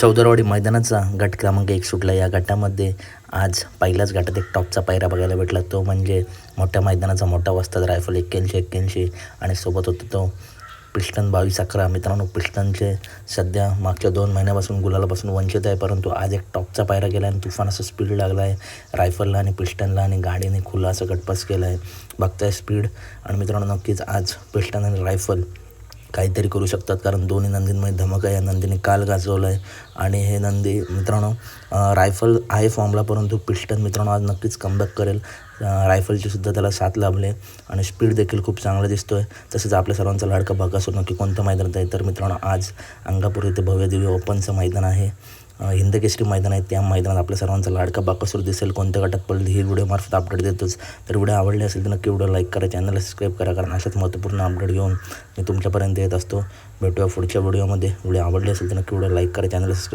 चौदरवाडी मैदानाचा गट क्रमांक एक सुटला. या गटामध्ये आज पहिल्याच गटात एक टॉपचा पायरा बघायला भेटला. तो म्हणजे मोठ्या मैदानाचा मोठा वस्ताद रायफल एक्क्याऐंशी एक्क्याऐंशी आणि सोबत होता तो पिस्टन बावीस अकरा. मित्रांनो पिस्टनचे सध्या मागच्या दोन महिन्यापासून गुलालापासून वंचित आहे परंतु आज एक टॉपचा पायरा गेला आणि तुफान असं स्पीड लागला आहे रायफलला आणि पिस्टनला आणि गाडीने खुला असं गटपास केला आहे बघताय स्पीड आणि मित्रांनो नक्कीच आज पिस्टन आणि रायफल काहीतरी करू शकतात कारण दोन्ही नंदींमध्ये धमक आहे. या नंदीने काल गाजवलं आहे आणि हे नंदी मित्रांनो रायफल आहे फॉर्मला परंतु पिस्टन मित्रांनो आज नक्कीच कमबॅक करेल. अं, रायफलची सुद्धा त्याला साथ लाभले आणि स्पीड देखील खूप चांगला दिसतो आहे तसेच आपल्या सर्वांचा लाडका बकासूर नक्की कोणतं मैदानात आहे? तर मित्रांनो आज अंगापूर येथे भव्य दिव्य ओपनचं मैदान आहे. हिंदकेसरी मैदान आहे. त्या मैदानात आपल्या सर्वांचा लाडका बाकासूर दिसेल. कोणत्या गटात पडली ही व्हिडिओमार्फत अपडेट देतोच. तर व्हिडिओ आवडले असेल तर नक्की व्हिडिओ लाईक करा चॅनलला सबस्क्राईब करा कारण अशाच महत्त्वपूर्ण अपडेट घेऊन मी तुमच्यापर्यंत येत असतो. भेटूया पुढच्या व्हिडिओमध्ये व्हिडिओ आवडले असेल तर नक्की व्हिडिओ लाईक करा चॅनलला सबस्क्राईब